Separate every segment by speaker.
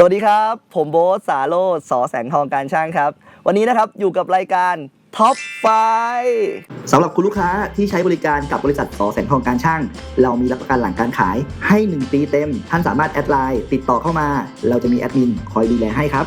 Speaker 1: สวัสดีครับ ผมโบ๊ทสาโรจน์สอแสงทองการช่างครับ วันนี้นะครับอยู่กับรายการท็อปไฟสำหรับคุณลูกค้าที่ใช้บริการกับบริษัทสอแสงทองการช่าง เรามีรับประกันหลังการขายให้ 1 ปีเต็ม ท่านสามารถแอดไลน์ติดต่อเข้ามา เราจะมีแอดมินคอยดูแลให้ครับ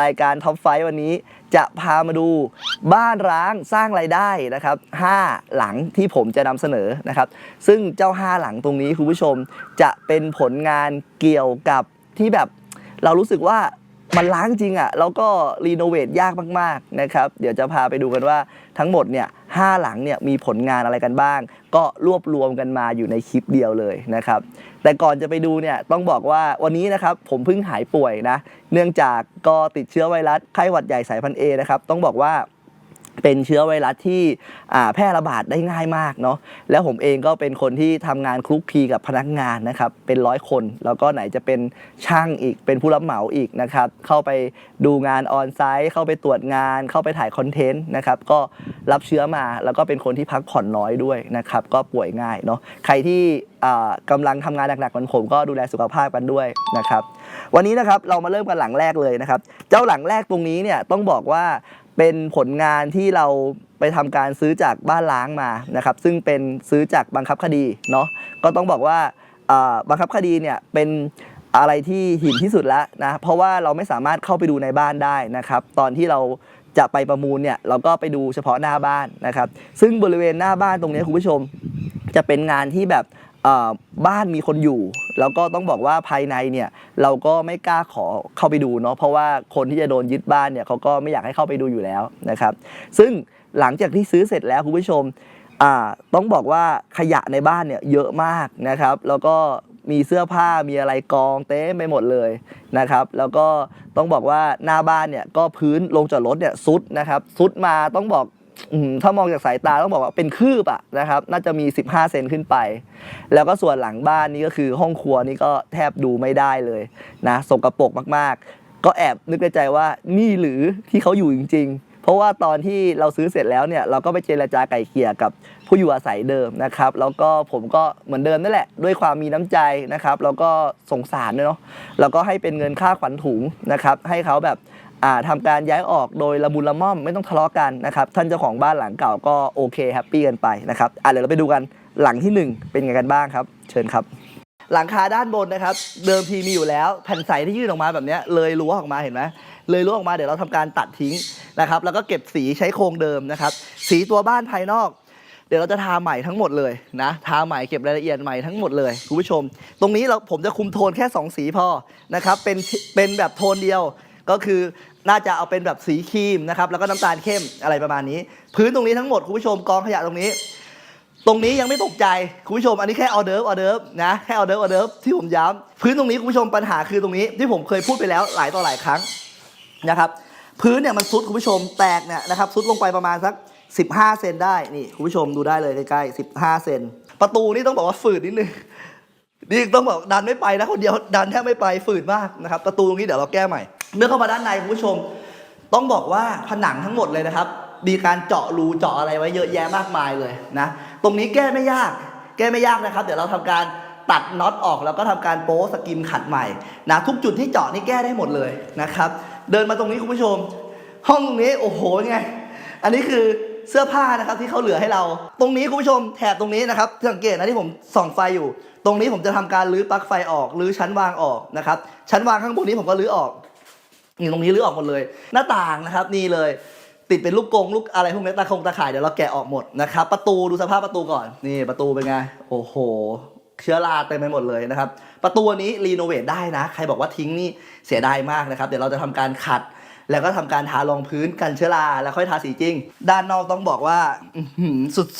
Speaker 1: รายการท็อปไฟวันนี้จะพามาดูบ้านร้างสร้างไรายได้นะครับ 5 หลังที่ผมจะนำเสนอนะครับ ซึ่งเจ้า 5 หลังตรงนี้คุณผู้ชมจะเป็นผลงานเกี่ยวกับที่แบบเรารู้สึกว่า มันล้างจริงอะ่ะแล้วก็รีโนเวทยากมากๆนะครับเดี๋ยวจะพาไปดูกันว่าทั้งหมดเนี่ยห้าหลังเนี่ยมีผลงานอะไรกันบ้าง ก็รวบรวมกันมาอยู่ในคลิปเดียวเลยนะครับแต่ก่อนจะไปดูเนี่ยต้องบอกว่าวันนี้นะครับผมเพิ่งหายป่วยนะเนื่องจากก็ติดเชื้อไวรัสไข้หวัดใหญ่สายพันธุ์เอนะครับต้องบอกว่า เป็นเชื้อไวรัสที่แพร่ระบาดได้ง่ายมากเนาะแล้วผมเองก็เป็นคนที่ทำงานคลุกคลีกับพนักงานนะครับเป็นร้อยคน แล้วก็ไหนจะเป็นช่างอีกเป็นผู้รับเหมาอีกนะครับเข้าไปดูงานออนไซต์เข้าไปตรวจงาน เข้าไปถ่ายคอนเทนต์นะครับก็รับเชื้อมาแล้วก็เป็นคนที่พักผ่อนน้อยด้วยนะครับก็ป่วยง่ายเนาะใครที่อ่ากำลังทำงานหนักๆเหมือนผมก็ดูแลสุขภาพกันด้วยนะครับวันนี้นะครับเรามาเริ่มกันหลังแรกเลยนะครับเจ้าหลังแรกตรงนี้เนี่ยต้องบอกว่า เป็นผลงานที่เราไปทำการซื้อจากบ้านล้างมานะครับ ซึ่งเป็นซื้อจากบังคับคดีเนาะก็ต้องบอกว่าบังคับคดีเนี่ยเป็นอะไรที่หินที่สุดแล้วนะเพราะว่าเราไม่สามารถเข้าไปดูในบ้านได้นะครับ ตอนที่เราจะไปประมูลเนี่ยเราก็ไปดูเฉพาะหน้าบ้านนะครับ ซึ่งบริเวณหน้าบ้านตรงนี้คุณผู้ชมจะเป็นงานที่แบบ บ้านมีคนอยู่ แล้วก็ต้องบอกว่าภายในเนี่ยเราก็ไม่กล้าขอเข้าไปดูเนาะเพราะว่าคนที่จะโดนยึดบ้านเนี่ยเขาก็ไม่อยากให้เข้าไปดูอยู่แล้วนะครับ ซึ่งหลังจากที่ซื้อเสร็จแล้วคุณผู้ชมต้องบอกว่าขยะในบ้านเนี่ยเยอะมากนะครับ แล้วก็มีเสื้อผ้ามีอะไรกองเต็มไปหมดเลยนะครับ แล้วก็ต้องบอกว่าหน้าบ้านเนี่ยก็พื้นลงจอดรถเนี่ยซุดนะครับซุดมาต้องบอก ถ้ามองจากสายตาต้องบอกว่าเป็นคืบอะนะครับ น่าจะมี 15 เซนขึ้นไป แล้วก็ส่วนหลังบ้านนี่ก็คือห้องครัวนี่ก็แทบดูไม่ได้เลยนะสกปรกมากๆ ก็แอบนึกในใจว่านี่หรือที่เขาอยู่จริง ๆ เพราะว่าตอนที่เราซื้อเสร็จแล้วเนี่ยเราก็ไปเจรจาไก่เกลี่ยกับผู้อยู่อาศัยเดิมนะครับ แล้วก็ผมก็เหมือนเดิมนั่นแหละ ด้วยความมีน้ำใจนะครับ แล้วก็สงสารเนาะแล้วก็ให้เป็นเงินค่าขวัญถุงนะครับ ให้เขาแบบ ทำการย้ายออกโดยละมุนละม่อมไม่ต้องทะเลาะกันนะครับท่านเจ้าของบ้านหลังเก่าก็โอเคแฮปปี้กันไปนะครับอะเดี๋ยวเราไปดูกันหลังที่หนึ่งเป็นไงกันบ้างครับ เชิญครับ หลังคาด้านบนนะครับ เดิมทีมีอยู่แล้ว แผ่นใสที่ยื่นออกมาแบบเนี้ยเลยรั้วออกมาเห็นไหมเลยรั้วออกมาเดี๋ยวเราทำการตัดทิ้งนะครับแล้วก็เก็บสีใช้โครงเดิมนะครับ สีตัวบ้านภายนอก เดี๋ยวเราจะทาใหม่ทั้งหมดเลยนะทาใหม่เก็บรายละเอียดใหม่ทั้งหมดเลยคุณผู้ชม ตรงนี้เราผมจะคุมโทนแค่ 2 สีพอนะครับเป็นเป็นแบบโทนเดียว ก็คือน่าจะเอาเป็นแบบสีครีมนะครับแล้วก็น้ำตาลเข้มอะไรประมาณนี้ พื้นตรงนี้ทั้งหมดคุณผู้ชมกองขยะตรงนี้ ตรงนี้ยังไม่ตกใจคุณผู้ชมอันนี้แค่ออเดิร์ฟออเดิร์ฟนะแค่ออเดิร์ฟออเดิร์ฟที่ผมย้ำพื้นตรงนี้คุณผู้ชมปัญหาคือตรงนี้ที่ผมเคยพูดไปแล้วหลายต่อหลายครั้งนะครับพื้นเนี่ยมันซุดคุณผู้ชมแตกเนี่ยนะครับซุดลงไปประมาณสัก 15 เซนได้นี่คุณผู้ชมดูได้เลยใกล้ๆ15 เซนประตูนี่ต้องบอกว่าฝืดนิดนึงนี่ต้องบอกดันไม่ไปนะคนเดียวดันแทบไม่ไปฝืดมากนะครับประตูตรงนี้เดี๋ยวเราแก้ใหม่ เมื่อเข้ามาด้านในคุณผู้ชม ต้องบอกว่าผนังทั้งหมดเลยนะครับ มีการเจาะรูเจาะอะไรไว้เยอะแยะมากมายเลยนะ ตรงนี้แก้ไม่ยาก แก้ไม่ยากนะครับ เดี๋ยวเราทำการตัดน็อตออกแล้วก็ทำการโป๊สกิมขัดใหม่นะทุกจุดที่เจาะนี่แก้ได้หมดเลยนะครับ เดินมาตรงนี้คุณผู้ชม ห้องตรงนี้โอ้โหไง อันนี้คือเสื้อผ้านะครับที่เขาเหลือให้เรา ตรงนี้คุณผู้ชมแถบตรงนี้นะครับสังเกตนะที่ผมส่องไฟอยู่ ตรงนี้ผมจะทำการรื้อปลั๊กไฟออกรื้อชั้นวางออกนะครับชั้นวางข้างบนนี้ผมก็รื้อออก นี่ตรงนี้รื้อออกหมดเลย หน้าต่างนะครับนี่เลยติดเป็นลูกกงลูกอะไรพวกนี้ตาคงตาข่ายเดี๋ยวเราแกะออกหมดนะครับประตูดูสภาพประตูก่อนนี่ประตูเป็นไงโอ้โห เชื้อราเต็มไปหมดเลยนะครับ ประตูนี้รีโนเวทได้นะ ใครบอกว่าทิ้งนี่เสียดายมากนะครับ เดี๋ยวเราจะทำการขัด แล้วก็ทำการทารองพื้นกันเชื้อราแล้วค่อยทาสีจริง ด้านนอกต้องบอกว่า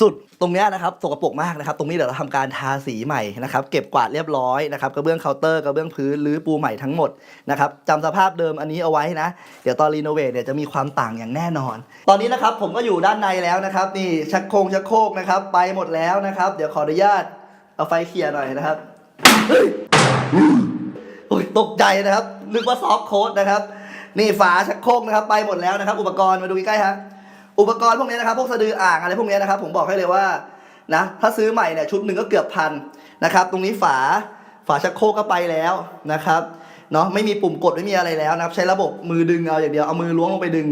Speaker 1: สุดๆ ตรงเนี้ยนะครับสกปรกมากนะครับ ตรงนี้เดี๋ยวเราทำการทาสีใหม่นะครับ เก็บกวาดเรียบร้อยนะครับกระเบื้องเคาน์เตอร์กระเบื้องพื้นรื้อปูใหม่ทั้งหมดนะครับจำสภาพเดิมอันนี้เอาไว้นะ เดี๋ยวตอนรีโนเวทเนี่ยจะมีความต่างอย่างแน่นอน ตอนนี้นะครับผมก็อยู่ด้านในแล้วนะครับ นี่ชักโครงชักโครกนะครับ ไปหมดแล้วนะครับ เดี๋ยวขออนุญาตเอาไฟเคลียหน่อยนะครับเฮ้ยโอ้ยตกใจนะครับนึกว่าซอฟโค้ดนะครับ นี่ฝาชักโครกนะครับไปหมดแล้วนะครับ อุปกรณ์มาดูใกล้ๆฮะอุปกรณ์พวกนี้นะครับพวกสะดืออ่างอะไรพวกนี้นะครับ ผมบอกให้เลยว่านะถ้าซื้อใหม่เนี่ยชุดหนึ่งก็เกือบพันนะครับ ตรงนี้ฝาฝาชักโครกก็ไปแล้วนะครับเนาะไม่มีปุ่มกดไม่มีอะไรแล้วนะครับ ใช้ระบบมือดึงเอาอย่างเดียวเอามือล้วงลงไปดึง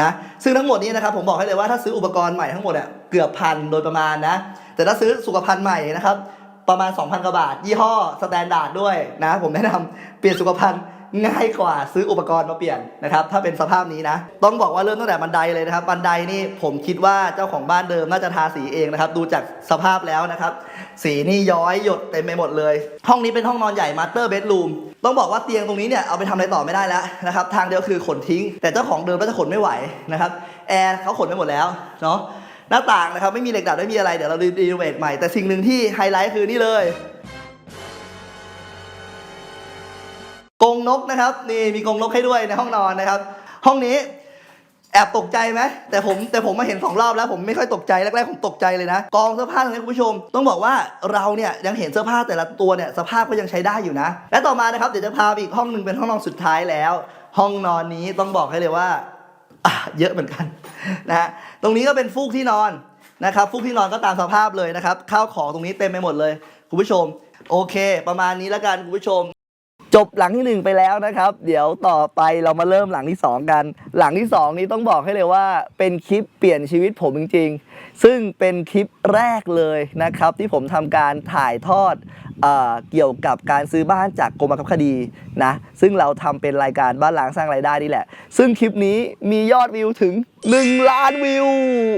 Speaker 1: นะซึ่งทั้งหมดนี้นะครับ ผมบอกให้เลยว่าถ้าซื้ออุปกรณ์ใหม่ทั้งหมดอะเกือบพันโดยประมาณนะ แต่ถ้าซื้อสุขภัณฑ์ใหม่นะครับ ประมาณ 2,000กว่าบาท ยี่ห้อสแตนดาร์ดด้วยนะ ผมแนะนำเปลี่ยนสุขภัณฑ์ ง่ายกว่าซื้ออุปกรณ์มาเปลี่ยนนะครับถ้าเป็นสภาพนี้นะ ต้องบอกว่าเริ่มตั้งแต่บันไดเลยนะครับ บันไดนี่ผมคิดว่าเจ้าของบ้านเดิมน่าจะทาสีเองนะครับ ดูจากสภาพแล้วนะครับ สีนี่ย้อยหยดเต็มไปหมดเลย ห้องนี้เป็นห้องนอนใหญ่มาสเตอร์เบดรูมต้องบอกว่าเตียงตรงนี้เนี่ยเอาไปทำอะไรต่อไม่ได้แล้วนะครับ ทางเดียวคือขนทิ้ง แต่เจ้าของเดิมก็จะขนไม่ไหวนะครับแอร์เขาขนไปหมดแล้วเนาะหน้าต่างนะครับไม่มีเหล็กดัดไม่มีอะไรเดี๋ยวเรารีโนเวทใหม่แต่สิ่งหนึ่งที่ไฮไลท์คือนี่เลย นกนะครับ นี่มีกรงนกให้ด้วยในห้องนอนนะครับ ห้องนี้แอบตกใจไหมแต่ผมแต่ผมมาเห็นสองรอบแล้วผมไม่ค่อยตกใจแรกๆผมตกใจเลยนะกองเสื้อผ้าตรงนี้คุณผู้ชม ต้องบอกว่าเราเนี่ยยังเห็นเสื้อผ้าแต่ละตัวเนี่ยสภาพก็ยังใช้ได้อยู่นะ และต่อมานะครับเดี๋ยวจะพาไปอีกห้องหนึ่งเป็นห้องนอนสุดท้ายแล้ว ห้องนอนนี้ต้องบอกให้เลยว่าเยอะเหมือนกันนะตรงนี้ก็เป็นฟูกที่นอนนะครับฟูกที่นอนก็ตามสภาพเลยนะครับข้าวของตรงนี้เต็มไปหมดเลย คุณผู้ชม โอเค ประมาณนี้แล้วกันคุณผู้ชม จบหลังที่หนึ่งไปแล้วนะครับ เดี๋ยวต่อไปเรามาเริ่มหลังที่สองกัน หลังที่สองนี้ต้องบอกให้เลยว่าเป็นคลิปเปลี่ยนชีวิตผมจริง ๆ ซึ่งเป็นคลิปแรกเลยนะครับ ที่ผมทำการถ่ายทอดเอเกี่ยวกับการซื้อบ้านจากกรมบังคับคดีนะ ซึ่งเราทำเป็นรายการบ้านหล้างสร้างรายได้นี่แหละ ซึ่งคลิปนี้มียอดวิวถึง 1 ล้านวิว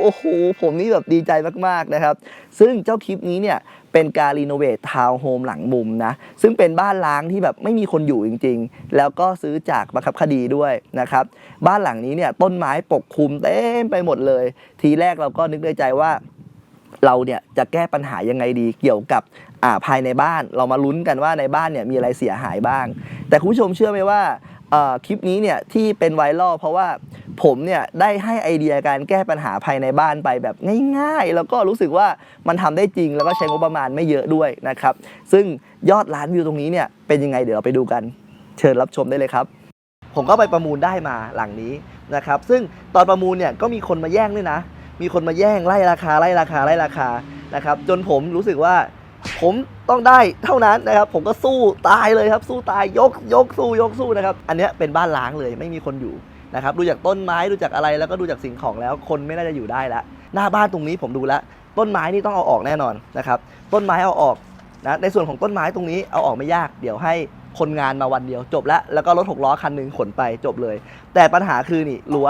Speaker 1: โอ้โห ผมนี่แบบดีใจมากๆนะครับ ซึ่งเจ้าคลิปนี้เนี่ย เป็นการรีโนเวททาวน์โฮมหลังมุมนะ ซึ่งเป็นบ้านล้างที่แบบไม่มีคนอยู่จริง ๆ แล้วก็ซื้อจากบังคับคดีด้วยนะครับ บ้านหลังนี้เนี่ยต้นไม้ปกคลุมเต็มไปหมดเลย ทีแรกเราก็นึกในใจว่าเราเนี่ยจะแก้ปัญหายังไงดีเกี่ยวกับอ่าภายในบ้าน เรามาลุ้นกันว่าในบ้านเนี่ยมีอะไรเสียหายบ้าง แต่คุณผู้ชมเชื่อไหมว่า คลิปนี้เนี่ยที่เป็นไวรัลเพราะว่าผมเนี่ยได้ให้ไอเดียการแก้ปัญหาภายในบ้านไปแบบง่าย ๆ แล้วก็รู้สึกว่ามันทำได้จริง แล้วก็ใช้งบประมาณไม่เยอะด้วยนะครับ ซึ่งยอดล้านวิวตรงนี้เนี่ยเป็นยังไงเดี๋ยวเราไปดูกัน เชิญรับชมได้เลยครับ ผมก็ไปประมูลได้มาหลังนี้นะครับ ซึ่งตอนประมูลเนี่ยก็มีคนมาแย่งด้วยนะ มีคนมาแย่งไล่ราคาไล่ราคาไล่ราคานะครับ จนผมรู้สึกว่า ผมต้องได้เท่านั้นนะครับ ผมก็สู้ตายเลยครับ สู้ตายยกยกสู้ยกสู้นะครับ อันนี้เป็นบ้านล้างเลยไม่มีคนอยู่นะครับดูจากต้นไม้ดูจากอะไรแล้วก็ดูจากสิ่งของแล้ว คนไม่น่าจะอยู่ได้แล้วหน้าบ้านตรงนี้ผมดูแล้วต้นไม้นี่ต้องเอาออกแน่นอนนะครับต้นไม้เอาออกนะในส่วนของต้นไม้ตรงนี้เอาออกไม่ยาก เดี๋ยวให้คนงานมาวันเดียวจบแล้วแล้วก็รถหกล้อคันหนึ่งขนไปจบเลย แต่ปัญหาคือนี่รั้ว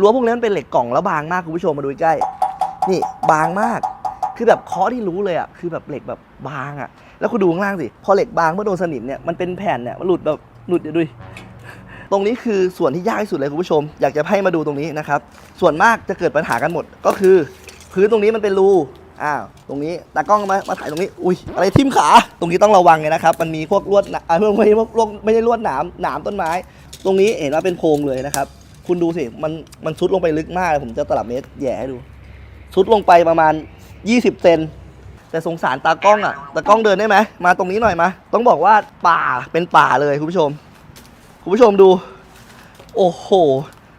Speaker 1: รั้วพวกนี้มันเป็นเหล็กกล่องแล้วบางมากคุณผู้ชมมาดูใกล้นี่บางมาก คือแบบเคาะที่รู้เลยอะคือแบบเหล็กแบบบางอะ แล้วคุณดูข้างล่างสิ พอเหล็กบางเมื่อโดนสนิมเนี่ยมันเป็นแผ่นเนี่ยมันหลุดแบบหลุดเดี๋ยวดูตรงนี้คือส่วนที่ยากที่สุดเลยคุณผู้ชม อยากจะให้มาดูตรงนี้นะครับ ส่วนมากจะเกิดปัญหากันหมดก็คือพื้นตรงนี้มันเป็นรูอ้าวตรงนี้ตากล้องมามาถ่ายตรงนี้อุ้ยอะไรทิ่มขา ตรงนี้ต้องระวังเลยนะครับ มันมีพวกลวดอ่าไม่ใช่พวกลวดไม่ใช่ลวดหนามหนามต้นไม้ ตรงนี้เห็นว่าเป็นโพรงเลยนะครับ คุณดูสิมันมันซุดลงไปลึกมากเลยผมจะตลับเมตรแย่ให้ดูซุดลงไปประมาณ 20 เซนแต่สงสารตากล้องอะตากล้องเดินได้ไหมมาตรงนี้หน่อยมาต้องบอกว่าป่าเป็นป่าเลยคุณผู้ชม คุณผู้ชมดู โอ้โห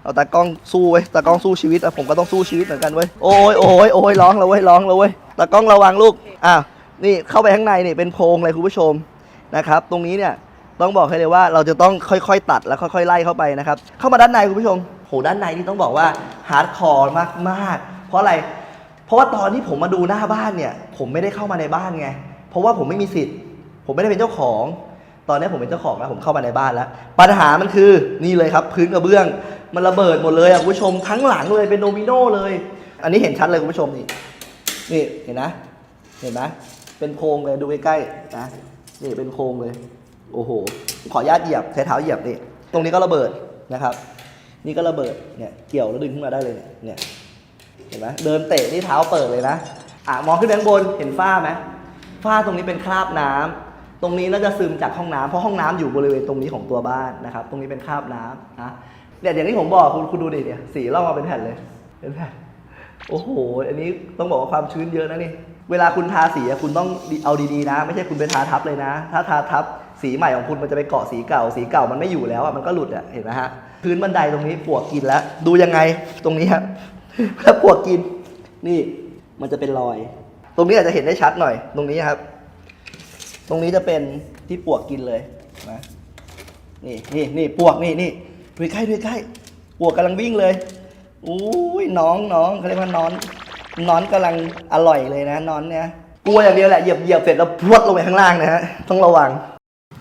Speaker 1: เอาตากล้องสู้เว้ยตากล้องสู้ชีวิตอะผมก็ต้องสู้ชีวิตเหมือนกันเว้ยโอ้ยโอ้ยโอ้ยร้องแล้วเว้ยร้องแล้วเว้ยตากล้องระวังลูกอ้าวนี่เข้าไปข้างในนี่เป็นโพรงเลยคุณผู้ชมนะครับ ตรงนี้เนี่ยต้องบอกให้เลยว่าเราจะต้องค่อยๆ ตัดแล้วค่อยๆไล่เข้าไปนะครับ เข้ามาด้านในคุณผู้ชมโหด้านในนี่ต้องบอกว่าฮาร์ดคอร์มากๆ เพราะอะไร เพราะว่าตอนที่ผมมาดูหน้าบ้านเนี่ย ผมไม่ได้เข้ามาในบ้านไง เพราะว่าผมไม่มีสิทธิ์ ผมไม่ได้เป็นเจ้าของ ตอนนี้ผมเป็นเจ้าของแล้วผมเข้ามาในบ้านแล้ว ปัญหามันคือนี่เลยครับ พื้นกระเบื้อง มันระเบิดหมดเลยอะคุณผู้ชมทั้งหลังเลยเป็นโดมิโนเลย อันนี้เห็นชัดเลยคุณผู้ชมนี่นี่เห็นนะ เห็นไหมเป็นโพรงเลยดูใกล้ๆนะนี่เป็นโพรงเลย โอ้โห ขออนุญาตเหยียบใช้เท้าเหยียบนี่ตรงนี้ก็ระเบิดนะครับ นี่ก็ระเบิดเนี่ยเกี่ยวแล้วดึงขึ้นมาได้เลยเนี่ย เห็นไหมเดินเตะนี่เท้าเปิดเลยนะอะมองขึ้นไปข้างบนเห็นฝ้าไหมฝ้าตรงนี้เป็นคราบน้ำตรงนี้น่าจะซึมจากห้องน้ำเพราะห้องน้ำอยู่บริเวณตรงนี้ของตัวบ้านนะครับ ตรงนี้เป็นคราบน้ำนะเนี่ยอย่างที่ผมบอกคุณคุณดูดิเนี่ยสีลอกมาเป็นแผ่นเลยเป็นแผ่นโอ้โห อันนี้ต้องบอกว่าความชื้นเยอะนะนี่เวลาคุณทาสีอะคุณต้องเอาดีๆนะ ไม่ใช่คุณไปทาทับเลยนะ ถ้าทาทับสีใหม่ของคุณมันจะไปเกาะสีเก่า สีเก่ามันไม่อยู่แล้วอะมันก็หลุดอะเห็นไหมฮะพื้นบันไดตรงนี้ปวกกินแล้ว ดูยังไงตรงนี้ฮะ ถ้าปวกกิน นี่มันจะเป็นรอย ตรงนี้อาจจะเห็นได้ชัดหน่อย ตรงนี้ครับ ตรงนี้จะเป็นที่ปวกกินเลยนะนี่นี่นี่ปวกนี่นี่ดูใกล้ดูใกล้ปวกกำลังวิ่งเลยอุ้ยน้องน้องเขาเรียกว่านอนนอนกำลังอร่อยเลยนะนอนเนี่ยกลัวอย่างเดียวแหละเหยียบเหยียบเสร็จแล้วพรวดลงไปข้างล่างนะฮะต้องระวัง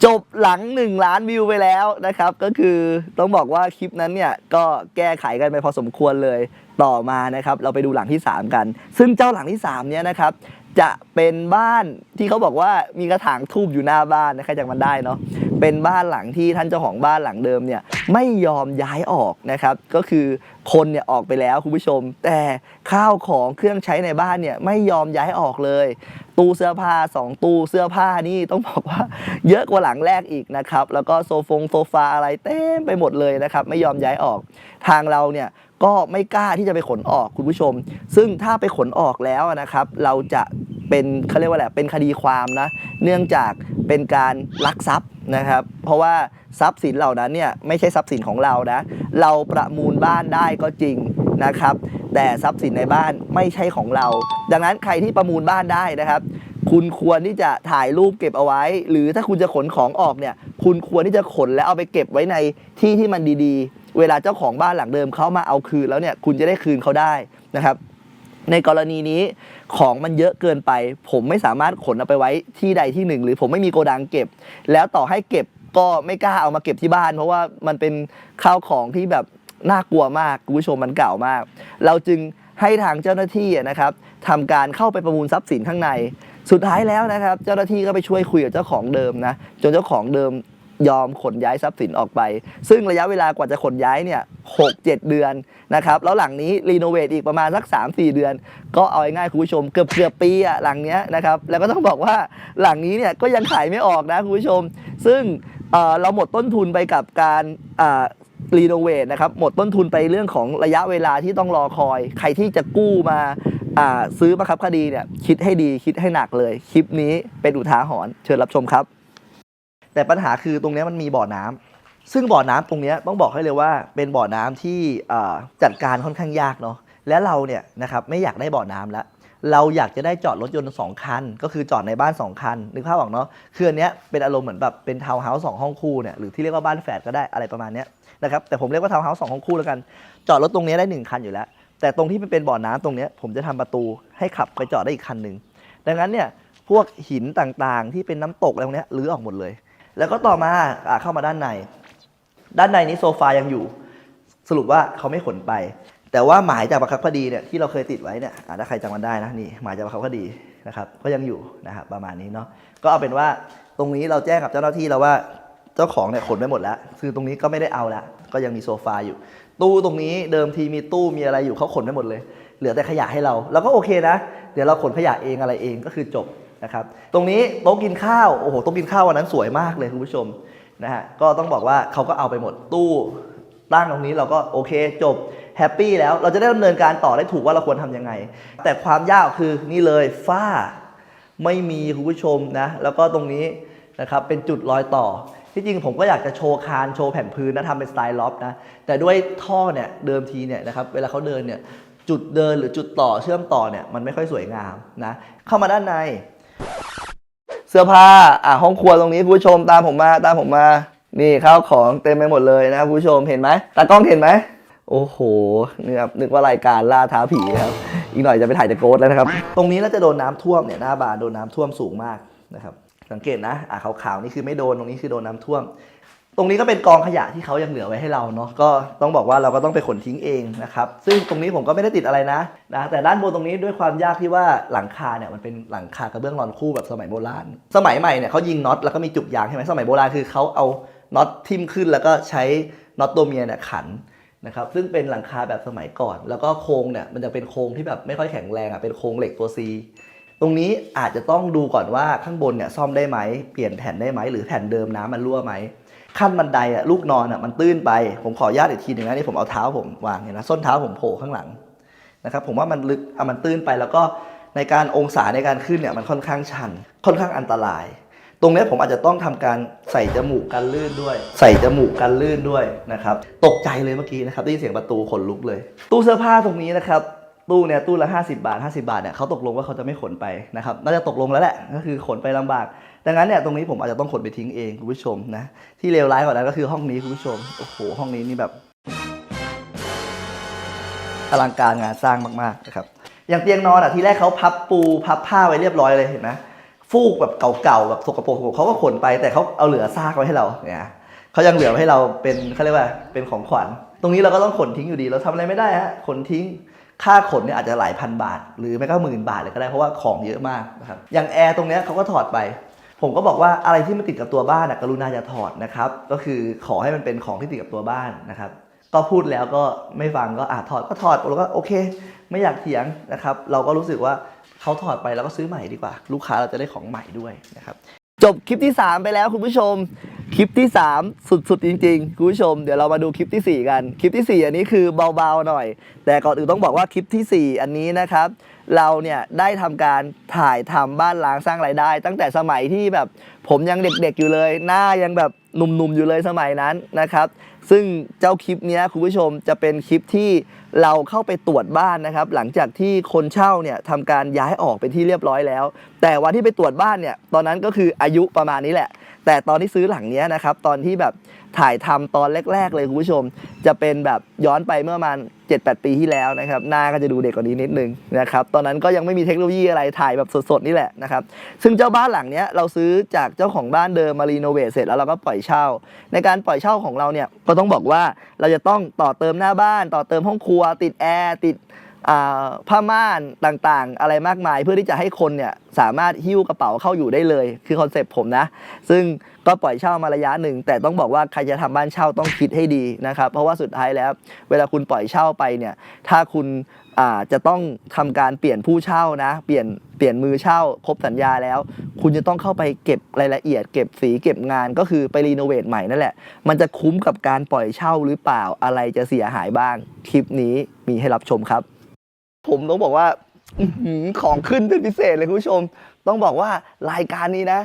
Speaker 1: จบหลัง 1 ล้านวิวไปแล้วนะครับ ก็คือต้องบอกว่าคลิปนั้นเนี่ยก็แก้ไขกันไปพอสมควรเลย ต่อมานะครับเราไปดูหลังที่ 3 กัน ซึ่งเจ้าหลังที่3เนี่ยนะครับจะเป็นบ้านที่เขาบอกว่ามีกระถางทูบอยู่หน้าบ้านนะใครจำมันได้เนาะเป็นบ้านหลังที่ท่านเจ้าของบ้านหลังเดิมเนี่ยไม่ยอมย้ายออกนะครับ ก็คือคนเนี่ยออกไปแล้วคุณผู้ชม แต่ข้าวของเครื่องใช้ในบ้านเนี่ยไม่ยอมย้ายออกเลย ตู้เสื้อผ้า 2 ตู้เสื้อผ้านี่ต้องบอกว่าเยอะกว่าหลังแรกอีกนะครับ แล้วก็โซฟงโซฟาอะไรเต็มไปหมดเลยนะครับ ไม่ยอมย้ายออก ทางเราเนี่ย ก็ไม่กล้าที่จะไปขนออกคุณผู้ชม ซึ่งถ้าไปขนออกแล้วนะครับ เราจะเป็นเขาเรียกว่าอะไรเป็นคดีความนะเนื่องจากเป็นการลักทรัพย์นะครับ เพราะว่าทรัพย์สินเหล่านั้นเนี่ยไม่ใช่ทรัพย์สินของเรานะเราประมูลบ้านได้ก็จริงนะครับ แต่ทรัพย์สินในบ้านไม่ใช่ของเรา ดังนั้นใครที่ประมูลบ้านได้นะครับ คุณควรที่จะถ่ายรูปเก็บเอาไว้ หรือถ้าคุณจะขนของออกเนี่ยคุณควรที่จะขนแล้วเอาไปเก็บไว้ในที่ที่มันดีๆ เวลาเจ้าของบ้านหลังเดิมเขามาเอาคืนแล้วเนี่ยคุณจะได้คืนเขาได้นะครับ ในกรณีนี้ของมันเยอะเกินไป ผมไม่สามารถขนเอาไปไว้ที่ใดที่หนึ่ง หรือผมไม่มีโกดังเก็บ แล้วต่อให้เก็บก็ไม่กล้าเอามาเก็บที่บ้าน เพราะว่ามันเป็นข้าวของที่แบบน่ากลัวมากคุณผู้ชมมันเก่ามาก เราจึงให้ทางเจ้าหน้าที่นะครับทำการเข้าไปประมูลทรัพย์สินข้างใน สุดท้ายแล้วนะครับ เจ้าหน้าที่ก็ไปช่วยคุยกับเจ้าของเดิมนะจนเจ้าของเดิม ยอมขนย้ายทรัพย์สินออกไป ซึ่งระยะเวลากว่าจะขนย้ายเนี่ยหกเจ็ดเดือนนะครับแล้วหลังนี้รีโนเวทอีกประมาณสัก 3-4 เดือน ก็เอาง่ายๆคุณผู้ชมเกือบเกือบปีอะหลังเนี้ยนะครับแล้วก็ต้องบอกว่าหลังนี้เนี่ยก็ยังขายไม่ออกนะคุณผู้ชม ซึ่งเเราหมดต้นทุนไปกับการรีโนเวทนะครับหมดต้นทุนไปเรื่องของระยะเวลาที่ต้องรอคอย ใครที่จะกู้มาอ่าซื้อมาครับคดีเนี่ยคิดให้ดีคิดให้หนักเลย คลิปนี้เป็นอุทาหรณ์เชิญรับชมครับ แต่ปัญหาคือตรงนี้มันมีบ่อน้ำซึ่งบ่อน้ำตรงนี้ต้องบอกให้เลยว่าเป็นบ่อน้ำที่จัดการค่อนข้างยากเนาะและเราเนี่ยนะครับไม่อยากได้บ่อน้ำแล้วเราอยากจะได้จอดรถยนต์สองคัน ก็คือจอดในบ้าน2คันนึกภาพออกเนาะคืออันเนี้ยเป็นอารมณ์เหมือนแบบเป็นทาวน์เฮาส์สองห้องคู่เนี่ยหรือที่เรียกว่าบ้านแฝดก็ได้อะไรประมาณเนี้ยนะครับแต่ผมเรียกว่าทาวน์เฮาส์สองห้องคู่แล้วกัน จอดรถตรงนี้ได้ 1 คันอยู่แล้ว แต่ตรงที่มันเป็นบ่อน้ำตรงเนี้ยผมจะทำประตูให้ขับไปจอดได้อีกคันหนึ่งดังนั้นเนี่ยพวกหินต่างๆ ที่เป็นน้ำตกอะไรพวกเนี้ยรื้อออกหมดเลย แล้วก็ต่อมาอเข้ามาด้านใน ด้านในนี้โซฟายังอยู่ สรุปว่าเขาไม่ขนไป แต่ว่าหมายจากบังคับคดีเนี่ยที่เราเคยติดไว้เนี่ยถ้าใครจำมันได้นะนี่หมายจากบังคับคดีนะครับก็ยังอยู่นะครับประมาณนี้เนาะก็เอาเป็นว่าตรงนี้เราแจ้งกับเจ้าหน้าที่แล้วว่าเจ้าของเนี่ยขนไปหมดแล้ว คือตรงนี้ก็ไม่ได้เอาแล้วก็ยังมีโซฟาอยู่ ตู้ตรงนี้เดิมทีมีตู้มีอะไรอยู่เขาขนไปหมดเลย เหลือแต่ขยะให้เราเราก็โอเคนะ เดี๋ยวเราขนขยะเองอะไรเองก็คือจบ นะครับตรงนี้โต๊ะกินข้าวโอ้โหโต๊ะกินข้าววันนั้นสวยมากเลยคุณผู้ชมนะฮะก็ต้องบอกว่าเขาก็เอาไปหมดตู้ตั้งตรงนี้เราก็โอเคจบแฮปปี้แล้วเราจะได้ดำเนินการต่อได้ถูกว่าเราควรทำยังไง แต่ความยากคือนี่เลยฝ้าไม่มีคุณผู้ชมนะแล้วก็ตรงนี้นะครับเป็นจุดรอยต่อ ที่จริงผมก็อยากจะโชว์คานโชว์แผ่นพื้นนะทำเป็นสไตล์ล็อบนะแต่ด้วยท่อเนี่ยเดิมทีเนี่ยนะครับเวลาเขาเดินเนี่ยจุดเดินหรือจุดต่อเชื่อมต่อเนี่ยมันไม่ค่อยสวยงามนะเข้ามาด้านใน เสื้อผ้าอะห้องครัวตรงนี้คุณผู้ชมตามผมมาตามผมมา นี่ข้าวของเต็มไปหมดเลยนะคุณผู้ชมเห็นไหมตากล้องเห็นไหมโอ้โหนี่ครับนึกว่ารายการล่าท้าผีครับ อีกหน่อยจะไปถ่ายแต่โกดแล้วนะครับ ตรงนี้น่าจะโดนน้ำท่วมเนี่ยหน้าบานโดนน้ำท่วมสูงมากนะครับ สังเกตนะอะขาวๆนี่คือไม่โดนตรงนี้คือโดนน้ำท่วม ตรงนี้ก็เป็นกองขยะที่เขายังเหลือไว้ให้เราเนาะก็ต้องบอกว่าเราก็ต้องไปขนทิ้งเองนะครับซึ่งตรงนี้ผมก็ไม่ได้ติดอะไรนะนะแต่ด้านบนตรงนี้ด้วยความยากที่ว่าหลังคาเนี่ยมันเป็นหลังคากระเบื้องนอนคู่แบบสมัยโบราณ สมัยใหม่เนี่ยเขายิงน็อตแล้วก็มีจุกยางใช่ไหมสมัยโบราณคือเขาเอาน็อตทิ่มขึ้นแล้วก็ใช้น็อตตัวเมียเนี่ยขันนะครับซึ่งเป็นหลังคาแบบสมัยก่อน แล้วก็โครงเนี่ยมันจะเป็นโครงที่แบบไม่ค่อยแข็งแรงอะเป็นโครงเหล็กตัว C ตรงนี้อาจจะต้องดูก่อนว่าข้างบนเนี่ยซ่อมได้ไหมเปลี่ยนแผ่นได้ไหมหรือแผ่นเดิมน้ำมันรั่วไหม ขั้นบันไดอะลูกนอนอะมันตื้นไป ผมขออนุญาตอีกทีหนึ่งนะนี่ผมเอาเท้าผมวางเห็นนะส้นเท้าผมโผล่ข้างหลังนะครับผมว่ามันลึกอะมันตื้นไปแล้วก็ในการองศาในการขึ้นเนี่ยมันค่อนข้างชัน ค่อนข้างอันตราย ตรงนี้ผมอาจจะต้องทำการใส่จมูกกันลื่นด้วย ใส่จมูกกันลื่นด้วยนะครับตกใจเลยเมื่อกี้นะครับได้ยินเสียงประตูขนลุกเลย ตู้เสื้อผ้าตรงนี้นะครับตู้เนี่ยตู้ละ 50 บาท 50 บาทเนี่ยเขาตกลงว่าเขาจะไม่ขนไปนะครับน่าจะตกลงแล้วแหละก็คือขนไปลำบาก ดังนั้นเนี่ยตรงนี้ผมอาจจะต้องขนไปทิ้งเองคุณผู้ชมนะที่เลวร้ายกว่านั้นก็คือห้องนี้คุณผู้ชมโอ้โหห้องนี้นี่แบบอลังการงานสร้างมากๆนะครับอย่างเตียงนอนอะทีแรกเขาพับปูพับผ้าไว้เรียบร้อยเลยเห็นไหมฟูกแบบเก่าๆแบบสกปรกๆเขาก็ขนไปแต่เขาเอาเหลือซากไว้ให้เราเนี่ยเขายังเหลือไว้ให้เราเป็นเขาเรียกว่าเป็นของขวัญ ตรงนี้เราก็ต้องขนทิ้งอยู่ดี เราทำอะไรไม่ได้ฮะขนทิ้งค่าขนเนี่ยอาจจะหลายพันบาท หรือไม่ก็หมื่นบาทเลยก็ได้เพราะว่าของเยอะมากนะครับอย่างแอร์ตรงเนี้ยเขาก็ถอดไป ผมก็บอกว่าอะไรที่มันติดกับตัวบ้านนะกรุณาอย่าถอดนะครับ ก็คือขอให้มันเป็นของที่ติดกับตัวบ้านนะครับ ก็พูดแล้วก็ไม่ฟังก็อ่าถอดก็ถอดแล้วก็โอเค ไม่อยากเถียงนะครับ เราก็รู้สึกว่าเขาถอดไปแล้วก็ซื้อใหม่ดีกว่า ลูกค้าเราจะได้ของใหม่ด้วยนะครับ จบคลิปที่ 3 ไปแล้วคุณผู้ชม คลิปที่ 3 สุดๆจริง ๆ คุณผู้ชมเดี๋ยวเรามาดูคลิปทีสี่4 กัน คลิปทีสี่ 4 อันนี้คือเบาๆหน่อย แต่ก่อนอื่นต้องบอกว่าคลิปทีสี่4 อันนี้นะครับ เราเนี่ยได้ทำการถ่ายทำบ้านล้างสร้างรายได้ ตั้งแต่สมัยที่แบบผมยังเด็กๆอยู่เลย หน้ายังแบบหนุ่มๆอยู่เลยสมัยนั้นนะครับ ซึ่งเจ้าคลิปเนี้ยคุณผู้ชมจะเป็นคลิปที่เราเข้าไปตรวจบ้านนะครับ หลังจากที่คนเช่าเนี่ยทำการย้ายออกเป็นที่เรียบร้อยแล้ว แต่วันที่ไปตรวจบ้านเนี่ยตอนนั้นก็คืออายุประมาณนี้แหละ แต่ตอนที่ซื้อหลังเนี้ยนะครับตอนที่แบบถ่ายทำตอนแรก ๆ เลยคุณผู้ชม จะเป็นแบบย้อนไปเมื่อประมาณ7-8 ปีที่แล้วนะครับหน้าก็จะดูเด็กกว่านี้นิดนึงนะครับตอนนั้นก็ยังไม่มีเทคโนโลยีอะไรถ่ายแบบสดๆนี่แหละนะครับซึ่งเจ้าบ้านหลังเนี้ยเราซื้อจากเจ้าของบ้านเดิมมารีโนเวทเสร็จแล้วเราก็ปล่อยเช่า ในการปล่อยเช่าของเราเนี่ยก็ต้องบอกว่าเราจะต้องต่อเติมหน้าบ้าน ต่อเติมห้องครัว ติดแอร์ติด ผ้าม่านต่างๆ อะไรมากมาย เพื่อที่จะให้คนเนี่ยสามารถหิ้วกระเป๋าเข้าอยู่ได้เลย คือคอนเซปต์ผมนะ ซึ่งก็ปล่อยเช่ามาระยะหนึ่ง แต่ต้องบอกว่าใครจะทำบ้านเช่าต้องคิดให้ดีนะครับ เพราะว่าสุดท้ายแล้ว เวลาคุณปล่อยเช่าไปเนี่ย ถ้าคุณจะต้องทำการเปลี่ยนผู้เช่านะ เปลี่ยนเปลี่ยนมือเช่าครบสัญญาแล้ว คุณจะต้องเข้าไปเก็บรายละเอียด เก็บสีเก็บงานก็คือไปรีโนเวทใหม่นั่นแหละ มันจะคุ้มกับการปล่อยเช่าหรือเปล่าอะไรจะเสียหายบ้างคลิปนี้มีให้รับชมครับ ผมต้องบอกว่าของขึ้นเป็นพิเศษเลยคุณผู้ชม ต้องบอกว่ารายการนี้นะ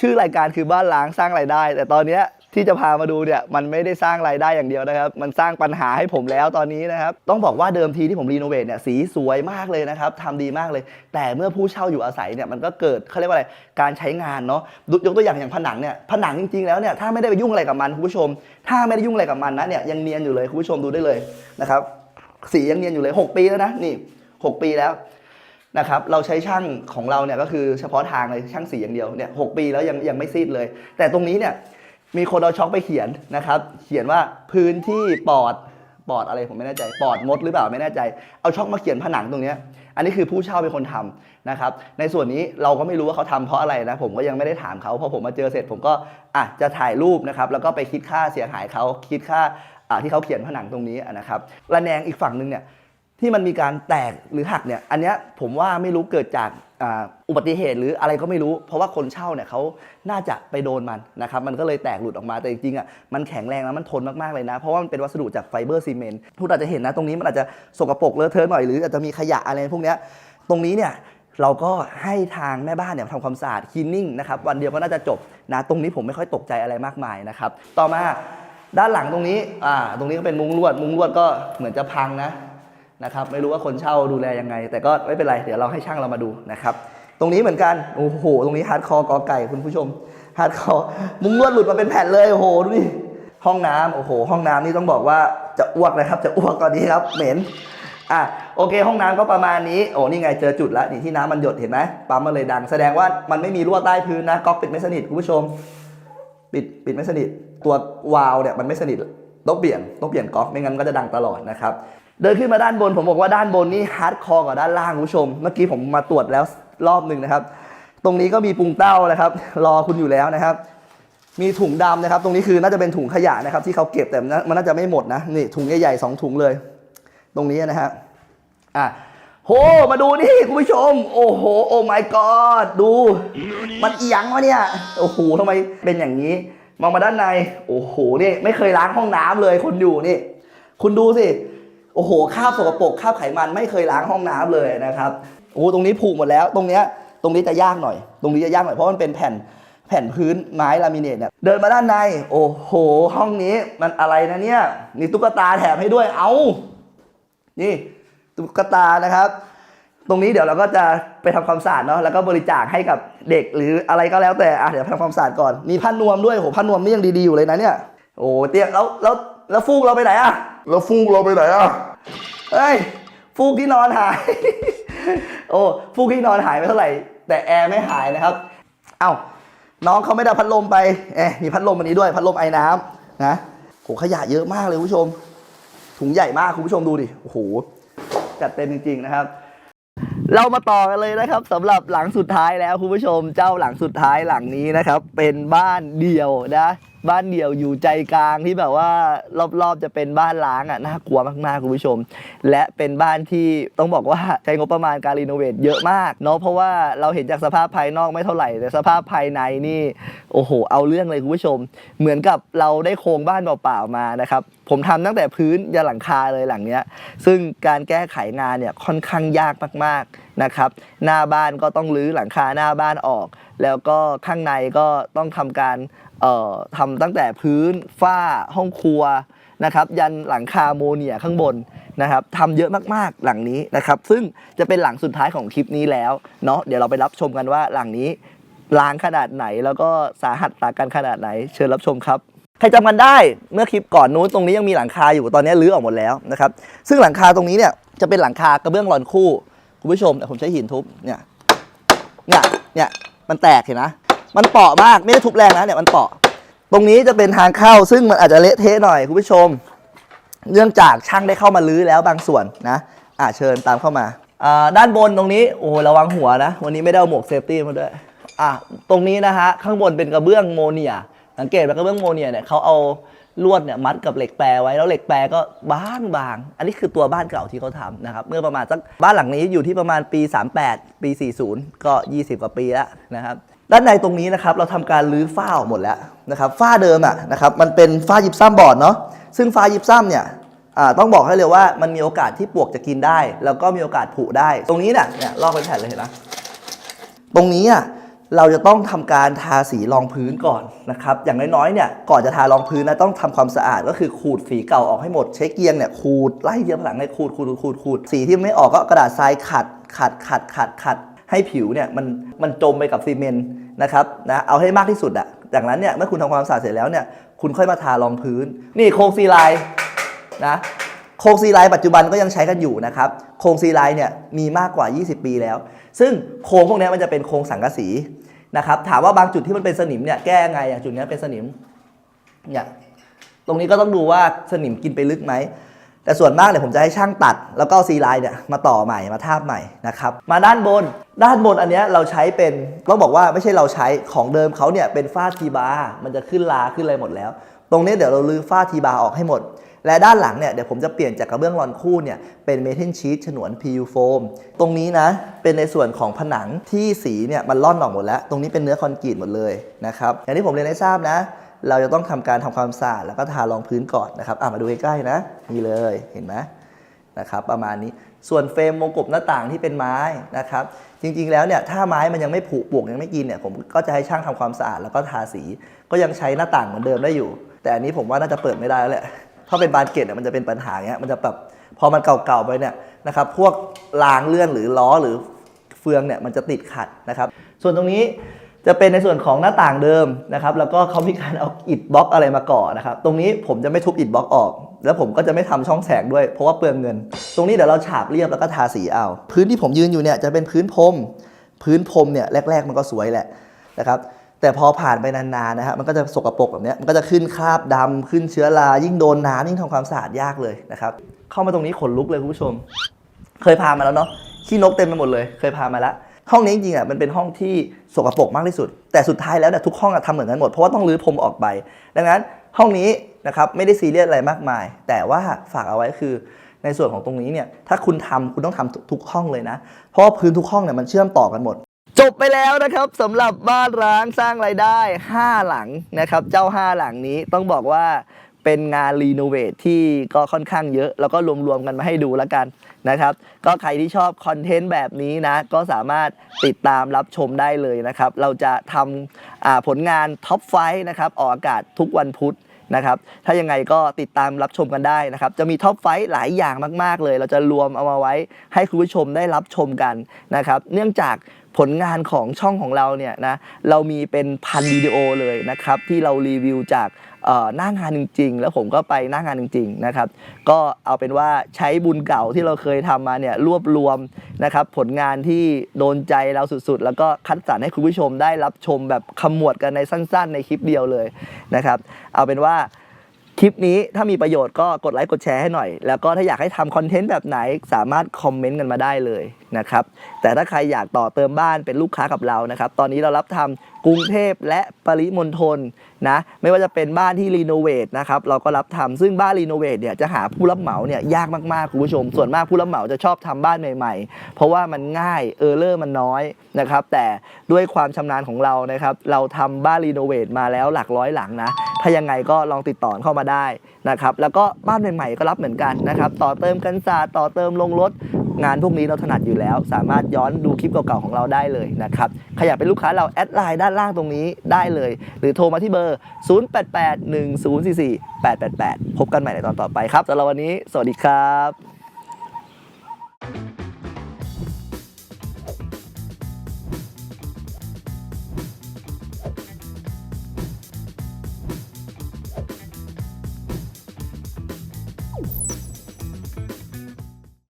Speaker 1: ชื่อรายการคือบ้านล้างสร้างรายได้ แต่ตอนนี้ที่จะพามาดูเนี่ยมันไม่ได้สร้างรายได้อย่างเดียวนะครับ มันสร้างปัญหาให้ผมแล้วตอนนี้นะครับ ต้องบอกว่าเดิมทีที่ผมรีโนเวทเนี่ยสีสวยมากเลยนะครับทำดีมากเลย แต่เมื่อผู้เช่าอยู่อาศัยเนี่ยมันก็เกิดเขาเรียกว่าอะไรการใช้งานเนาะยกตัวอย่างอย่างผนังเนี่ยผนังจริงๆแล้วเนี่ยถ้าไม่ได้ไปยุ่งอะไรกับมันคุณผู้ชม ถ้าไม่ได้ยุ่งอะไรกับมันนะเนี่ยยังเนียนอยู่เลยคุณผู้ชมดูได้เลยนะครับสียังเนียนอยู่เลย 6 ปีแล้วนะนี่ 6 ปีแล้วนะครับเราใช้ช่างของเราเนี่ยก็คือเฉพาะทางเลยช่างสีอย่างเดียวเนี่ยหปีแล้วยังยังไม่ซีดเลย แต่ตรงนี้เนี่ยมีคนเอาช็อกไปเขียนนะครับ เขียนว่าพื้นที่ปอดปอดอะไรผมไม่แน่ใจ ปอดมดหรือเปล่าไม่แน่ใจ เอาช็อกมาเขียนผนังตรงนี้ อันนี้คือผู้เช่าเป็นคนทำนะครับ ในส่วนนี้เราก็ไม่รู้ว่าเขาทำเพราะอะไรนะ ผมก็ยังไม่ได้ถามเขาพอผมมาเจอเสร็จผมก็อะจะถ่ายรูปนะครับ แล้วก็ไปคิดค่าเสียหายเขาคิดค่าอ่าที่เขาเขียนผนังตรงนี้นะครับระแนงอีกฝั่งหนึ่งเนี่ย ที่มันมีการแตกหรือหักเนี่ยอันเนี้ยผมว่าไม่รู้เกิดจากอุบัติเหตุหรืออะไรก็ไม่รู้ เพราะว่าคนเช่าเนี่ยเขาน่าจะไปโดนมันนะครับมันก็เลยแตกหลุดออกมาแต่จริงๆอะมันแข็งแรงแล้วมันทนมากๆเลยนะ เพราะว่ามันเป็นวัสดุจากไฟเบอร์ซีเมนต์ทุกอาจจะเห็นนะตรงนี้มันอาจจะสกปรกเลอะเทอะหน่อยหรืออาจจะมีขยะอะไรพวกเนี้ยตรงนี้เนี่ยเราก็ให้ทางแม่บ้านเนี่ยทำความสะอาดคลีนนิ่งนะครับวันเดียวก็น่าจะจบนะตรงนี้ผมไม่ค่อยตกใจอะไรมากมายนะครับต่อมาด้านหลังตรงนี้อ่าตรงนี้ก็เป็นมุ้งลวด มุ้งลวดก็เหมือนจะพังนะ นะครับไม่รู้ว่าคนเช่าดูแลยังไง แต่ก็ไม่เป็นไรเดี๋ยวเราให้ช่างเรามาดูนะครับตรงนี้เหมือนกันโอ้โห ตรงนี้ฮาร์ดคอร์กอไก่คุณผู้ชมฮาร์ดคอร์มุ้งลวดหลุดมาเป็นแผ่นเลยโอ้โหดูดิห้องน้ำโอ้โห ห้องน้ำนี่ต้องบอกว่าจะอ้วกนะครับ จะอ้วกตอนนี้ครับเหม็นอะโอเค ห้องน้ำก็ประมาณนี้โอ้นี่ไงเจอจุดแล้วนี่ที่น้ำมันหยดเห็นไหมปั๊มมันเลยดัง แสดงว่ามันไม่มีรั่วใต้พื้นนะก๊อกปิดไม่สนิทคุณผู้ชม ปิดปิดไม่สนิท ตัววาล์วเนี่ยมันไม่สนิทต้องเปลี่ยนต้องเปลี่ยนก๊อกไม่งั้นก็จะดังตลอดนะครับ เดินขึ้นมาด้านบนผมบอกว่าด้านบนนี่ฮาร์ดคอร์กว่าด้านล่างคุณผู้ชม เมื่อกี้ผมมาตรวจแล้วรอบหนึ่งนะครับ ตรงนี้ก็มีปุงเต้านะครับ รอคุณอยู่แล้วนะครับ มีถุงดำนะครับ ตรงนี้คือน่าจะเป็นถุงขยะนะครับ ที่เขาเก็บแต่มันน่าจะไม่หมดนะนี่ถุงใหญ่ๆสองถุงเลย ตรงนี้นะฮะอะโหมาดูนี่คุณผู้ชม โอ้โห โอ้ my god ดู มันเอียงวะเนี่ย โอ้โหทำไมเป็นอย่างนี้ มองมาด้านใน โอ้โหนี่ไม่เคยล้างห้องน้ำเลยคนอยู่นี่ คุณดูสิ โอ้โหคราบสกปรกคราบไขมันไม่เคยล้างห้องน้ำเลยนะครับโอ้ตรงนี้ผุหมดแล้วตรงเนี้ยตรงนี้จะยากหน่อย ตรงนี้จะยากหน่อยเพราะมันเป็นแผ่นแผ่นพื้นไม้ลามิเนตเนี่ยเดินมาด้านใน โอ้โห ห้องนี้มันอะไรนะเนี่ยมีตุ๊กตาแถมให้ด้วยเอานี่ตุ๊กตานะครับ ตรงนี้เดี๋ยวเราก็จะไปทำความสะอาดเนาะแล้วก็บริจาคให้กับเด็กหรืออะไรก็แล้วแต่อะเดี๋ยวทำความสะอาดก่อนมีผ้านวมด้วยโหผ้านวมนี่ยังดีๆอยู่เลยนะเนี่ยโอ้เตี้ยแล้วแล้วแล้วฟูกเราไปไหนอะ
Speaker 2: แล้วฟูกเราไปไหนอะ
Speaker 1: เฮ้ย ฟูกที่นอนหาย โอ้ ฟูกที่นอนหายไม่เท่าไหร่ แต่แอร์ไม่หายนะครับ เอ้า น้องเขาไม่ได้พัดลมไป เอ๊มีพัดลมอันนี้ด้วย พัดลมไอ้น้ำนะโหขยะเยอะมากเลยคุณผู้ชม ถุงใหญ่มากคุณผู้ชมดูดิ โอ้โห จัดเต็มจริง ๆ นะครับ เรามาต่อกันเลยนะครับสำหรับหลังสุดท้ายแล้วคุณผู้ชม เจ้าหลังสุดท้ายหลังนี้นะครับ เป็นบ้านเดี่ยวนะ บ้านเดี่ยวอยู่ใจกลางที่แบบว่ารอบๆจะเป็นบ้านล้างอะน่ากลัวมากๆคุณผู้ชม และเป็นบ้านที่ต้องบอกว่าใช้งบประมาณการรีโนเวทเยอะมากเนาะเพราะว่าเราเห็นจากสภาพภายนอกไม่เท่าไหร่ แต่สภาพภายในนี่โอ้โห เอาเรื่องเลยคุณผู้ชม เหมือนกับเราได้โครงบ้านเปล่าๆมานะครับผมทำตั้งแต่พื้นยันหลังคาเลยหลังเนี้ย ซึ่งการแก้ไขงานเนี่ยค่อนข้างยากมากๆนะครับ หน้าบ้านก็ต้องรื้อหลังคาหน้าบ้านออก แล้วก็ข้างในก็ต้องทำการ ทำตั้งแต่พื้นฝ้าห้องครัวนะครับยันหลังคาโมเนียข้างบนนะครับทำเยอะมากๆหลังนี้นะครับ ซึ่งจะเป็นหลังสุดท้ายของคลิปนี้แล้วเนาะเดี๋ยวเราไปรับชมกันว่าหลังนี้ล้างขนาดไหนแล้วก็สาหัสสากันขนาดไหน เชิญรับชมครับใครจำกันได้เมื่อคลิปก่อนนู้นตรงนี้ยังมีหลังคาอยู่ตอนนี้รื้อออกหมดแล้วนะครับ ซึ่งหลังคาตรงนี้เนี่ยจะเป็นหลังคากระเบื้องรอนคู่คุณผู้ชมเดี๋ยวผมใช้หินทุบเนี่ยเนี่ยเนี่ยมันแตกเห็นนะ มันเปาะมากไม่ได้ทุบแรงนะเนี่ยมันเปาะ ตรงนี้จะเป็นทางเข้าซึ่งมันอาจจะเละเทะหน่อยคุณผู้ชม เนื่องจากช่างได้เข้ามาลื้อแล้วบางส่วนนะอ่าเชิญตามเข้ามาอ่าด้านบนตรงนี้โอ้ระวังหัวนะ วันนี้ไม่ได้เอาหมวกเซฟตี้มาด้วยอะตรงนี้นะฮะข้างบนเป็นกระเบื้องโมเนียสังเกตว่ากระเบื้องโมเนียเนี่ยเขาเอาลวดเนี่ยมัดกับเหล็กแปรไว้แล้วเหล็กแปรก็บางบาง อันนี้คือตัวบ้านเก่าที่เขาทำนะครับเมื่อประมาณสักบ้านหลังนี้อยู่ที่ประมาณปี 38 ปี 40 ก็ 20 กว่าปีแล้วนะครับ ด้านในตรงนี้นะครับเราทำการรื้อฝ้าออกหมดแล้วนะครับฝ้าเดิมอะนะครับมันเป็นฝ้ายิปซัมบอร์ดเนาะซึ่งฝ้ายิปซัมเนี่ยต้องบอกให้เลยว่ามันมีโอกาสที่ปลวกจะกินได้ แล้วก็มีโอกาสผุได้ ตรงนี้เนี่ยเนี่ยลอกเป็นแผ่นเลยเห็นไหมตรงนี้อะเราจะต้องทำการทาสีรองพื้นก่อนนะครับอย่างน้อยๆเนี่ยก่อนจะทารองพื้นนะต้องทำความสะอาดก็คือขูดฝีเก่าออกให้หมด ใช้เกียงเนี่ยขูดไล่เยียบหลังเลยขูดขูดขูดขูดสีที่ไม่ออกก็กระดาษทรายขัดขัดขัดขัดขัด ให้ผิวเนี่ยมันมันจมไปกับซีเมนต์นะครับนะเอาให้มากที่สุดอะจากนั้นเนี่ยเมื่อคุณทำความสะอาดเสร็จแล้วเนี่ยคุณค่อยมาทารองพื้น นี่โครงซีไลน์นะโครงซีไลน์ปัจจุบันก็ยังใช้กันอยู่นะครับโครงซีไลน์เนี่ยมีมากกว่า 20 ปีแล้ว ซึ่งโครงพวกนี้มันจะเป็นโครงสังกะสีนะครับถามว่าบางจุดที่มันเป็นสนิมเนี่ยแก้ยังไงอย่างจุดนี้เป็นสนิมเนี่ยตรงนี้ก็ต้องดูว่าสนิมกินไปลึกไหม แต่ส่วนมากเนี่ยผมจะให้ช่างตัด แล้วก็ซีไลน์เนี่ยมาต่อใหม่มาทาบใหม่นะครับมาด้านบน ด้านบนอันเนี้ยเราใช้เป็นต้องบอกว่าไม่ใช่เราใช้ของเดิมเขาเนี่ยเป็นฝ้าทีบาร์มันจะขึ้นลาขึ้นอะไรหมดแล้ว ตรงนี้เดี๋ยวเราลื้อฝ้าทีบาร์ออกให้หมด และด้านหลังเนี่ยเดี๋ยวผมจะเปลี่ยนจากกระเบื้องรอนคู่เนี่ยเป็นเมทัลชีตฉนวน PU โฟมตรงนี้นะเป็นในส่วนของผนังที่สีเนี่ยมันล่อนออกหมดแล้ว ตรงนี้เป็นเนื้อคอนกรีตหมดเลยนะครับอย่างที่ผมเรียนให้ทราบนะ เราจะต้องทำการทำความสะอาดแล้วก็ทารองพื้นก่อนนะครับอะมาดูใกล้ๆนะนี่เลยเห็นไหมนะครับประมาณนี้ส่วนเฟรมวงกบหน้าต่างที่เป็นไม้นะครับ จริงๆแล้วเนี่ยถ้าไม้มันยังไม่ผุปวกยังไม่กินเนี่ยผมก็จะให้ช่างทำความสะอาดแล้วก็ทาสี ก็ยังใช้หน้าต่างเหมือนเดิมได้อยู่ แต่อันนี้ผมว่าน่าจะเปิดไม่ได้แล้วแหละถ้าเป็นบานเกตเนี่ยมันจะเป็นปัญหาเงี้ยมันจะแบบพอมันเก่าๆไปเนี่ยนะครับพวกรางเลื่อนหรือล้อหรือเฟืองเนี่ยมันจะติดขัดนะครับ ส่วนตรงนี้ จะเป็นในส่วนของหน้าต่างเดิมนะครับ แล้วก็เขามีการเอาอิฐบล็อกอะไรมาก่อนะครับ ตรงนี้ผมจะไม่ทุบอิฐบล็อกออก แล้วผมก็จะไม่ทำช่องแสงด้วยเพราะว่าเปลืองเงิน ตรงนี้เดี๋ยวเราฉาบเรียบแล้วก็ทาสีเอา พื้นที่ผมยืนอยู่เนี่ยจะเป็นพื้นพรม พื้นพรมเนี่ยแรก ๆ มันก็สวยแหละนะครับ แต่พอผ่านไปนานๆนะฮะมันก็จะสกปรกแบบนี้มันก็จะขึ้นคราบดำขึ้นเชื้อรายิ่งโดนน้ำยิ่งทำความสะอาดยากเลยนะครับ เข้ามาตรงนี้ขนลุกเลยคุณผู้ชม เคยพามาแล้วเนาะขี้นกเต็มไปหมดเลย เคยพามาแล้ว ห้องนี้จริงๆอะมันเป็นห้องที่สกปรกมากที่สุด แต่สุดท้ายแล้วเนี่ยทุกห้องอะทำเหมือนกันหมดเพราะว่าต้องรื้อพรมออกไป ดังนั้นห้องนี้นะครับไม่ได้ซีเรียสอะไรมากมาย แต่ว่าฝากเอาไว้คือในส่วนของตรงนี้เนี่ยถ้าคุณทำคุณต้องทำทุกห้องเลยนะ เพราะาพื้นทุกห้องเนี่ยมันเชื่อมต่อกันหมด จบไปแล้วนะครับสำหรับบ้านร้างสร้างรายได้ 5 หลังนะครับ เจ้า 5 หลังนี้ต้องบอกว่าเป็นงานรีโนเวทที่ก็ค่อนข้างเยอะ แล้วก็รวมๆกันมาให้ดูแล้วกัน นะครับ ก็ใครที่ชอบคอนเทนต์แบบนี้นะ ก็สามารถติดตามรับชมได้เลยนะครับ เราจะทำผลงานท็อปไฟนะครับ ออกอากาศทุกวันพุธนะครับ ถ้ายังไงก็ติดตามรับชมกันได้นะครับ จะมีท็อปไฟท์หลายอย่างมากๆเลย เราจะรวมเอามาไว้ให้คุณผู้ชมได้รับชมกันนะครับ เนื่องจากผลงานของช่องของเราเนี่ยนะ เรามีเป็นพันวิดีโอเลยนะครับ ที่เรารีวิวจาก หน้างานจริง ๆ แล้วผมก็ไปหน้างานจริง ๆ นะครับ ก็เอาเป็นว่าใช้บุญเก่าที่เราเคยทำมาเนี่ยรวบรวมนะครับผลงานที่โดนใจเราสุดๆ แล้วก็คัดสรรให้คุณผู้ชมได้รับชมแบบขมวดกันในสั้น ๆ ในคลิปเดียวเลยนะครับ เอาเป็นว่าคลิปนี้ถ้ามีประโยชน์ก็กดไลค์กดแชร์ให้หน่อย แล้วก็ถ้าอยากให้ทำคอนเทนต์แบบไหนสามารถคอมเมนต์กันมาได้เลย นะครับ แต่ถ้าใครอยากต่อเติมบ้านเป็นลูกค้ากับเรานะครับ ตอนนี้เรารับทำกรุงเทพและปริมณฑลนะ ไม่ว่าจะเป็นบ้านที่รีโนเวทนะครับ เราก็รับทำซึ่งบ้านรีโนเวทเนี่ยจะหาผู้รับเหมาเนี่ยยากมากๆคุณผู้ชม ส่วนมากผู้รับเหมาจะชอบทำบ้านใหม่ ๆ เพราะว่ามันง่ายเออร์เลอร์มันน้อยนะครับ แต่ด้วยความชำนาญของเรานะครับ เราทำบ้านรีโนเวทมาแล้วหลักร้อยหลังนะ ถ้ายังไงก็ลองติดต่อเข้ามาได้นะครับ แล้วก็บ้านใหม่ๆก็รับเหมือนกันนะครับ ต่อเติมกันศาสต่อเติมลงรถ งานพวกนี้เราถนัดอยู่แล้ว สามารถย้อนดูคลิปเก่าๆของเราได้เลยนะครับใครอยากเป็นลูกค้าเราแอดไลน์ด้านล่างตรงนี้ได้เลย หรือโทรมาที่เบอร์ 0881044888 พบกันใหม่ในตอนต่อไปครับสำหรับวันนี้ สวัสดีครับ